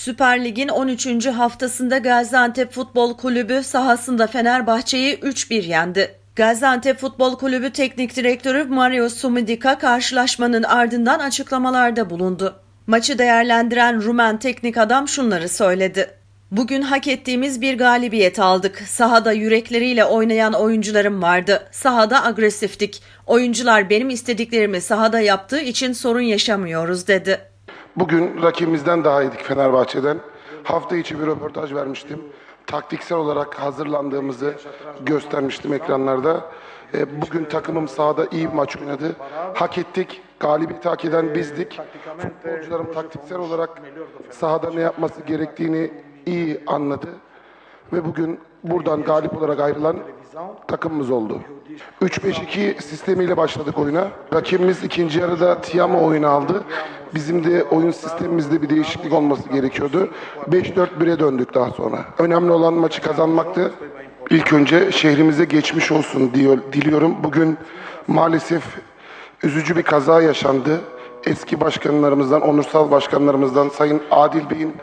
Süper Lig'in 13. haftasında Gaziantep Futbol Kulübü sahasında Fenerbahçe'yi 3-1 yendi. Gaziantep Futbol Kulübü Teknik Direktörü Mario Sumidika karşılaşmanın ardından açıklamalarda bulundu. Maçı değerlendiren Rumen teknik adam şunları söyledi. Bugün hak ettiğimiz bir galibiyet aldık. Sahada yürekleriyle oynayan oyuncularım vardı. Sahada agresiftik. Oyuncular benim istediklerimi sahada yaptığı için sorun yaşamıyoruz dedi. Bugün rakibimizden daha iyiydik Fenerbahçe'den. Hafta içi bir röportaj vermiştim. Taktiksel olarak hazırlandığımızı göstermiştim ekranlarda. E, Bugün takımım sahada iyi bir maç oynadı. Hak ettik. Galibiyeti hak eden bizdik. Futbolcularım taktiksel olarak sahada ne yapması gerektiğini iyi anladı. Ve bugün buradan galip olarak ayrılan takımımız oldu. 3-5-2 sistemiyle başladık oyuna. Rakibimiz ikinci yarıda Tiamo oyunu aldı. Bizim de oyun sistemimizde bir değişiklik olması gerekiyordu. 5-4-1'e döndük daha sonra. Önemli olan maçı kazanmaktı. İlk önce şehrimize geçmiş olsun diyor, diliyorum. Bugün maalesef üzücü bir kaza yaşandı. Eski başkanlarımızdan, onursal başkanlarımızdan Sayın Adil Bey'in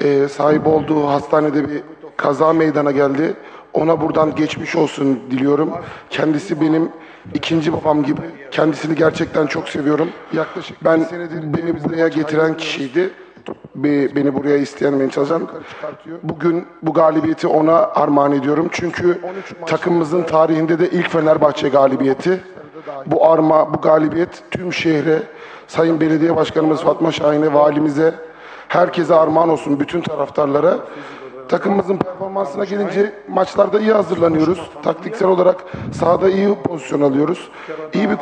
e, sahip olduğu hastanede bir kaza meydana geldi. Ona buradan geçmiş olsun diliyorum. Kendisi benim ikinci babam gibi. Kendisini gerçekten çok seviyorum. Yaklaşık ben beni buraya getiren kişiydi. Be- Beni buraya isteyen, beni çalışan. Bugün bu galibiyeti ona armağan ediyorum. Çünkü takımımızın tarihinde de ilk Fenerbahçe galibiyeti. Bu arma, bu galibiyet tüm şehre, Sayın Belediye Başkanımız Fatma Şahin'e, valimize, herkese armağan olsun, bütün taraftarlara. Takımımızın performansına gelince maçlarda iyi hazırlanıyoruz. Taktiksel olarak sahada iyi pozisyon alıyoruz. İyi bir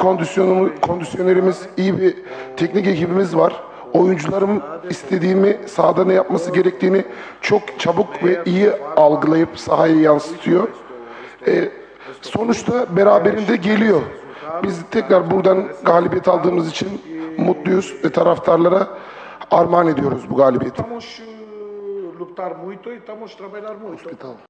kondisyonerimiz, iyi bir teknik ekibimiz var. Oyuncularım istediğimi, sahada ne yapması gerektiğini çok çabuk ve iyi algılayıp sahaya yansıtıyor. Ee, sonuçta beraberinde geliyor. Biz tekrar buradan galibiyet aldığımız için mutluyuz ve taraftarlara armağan ediyoruz bu galibiyeti. Lutar muito e estamos a trabalhar muito.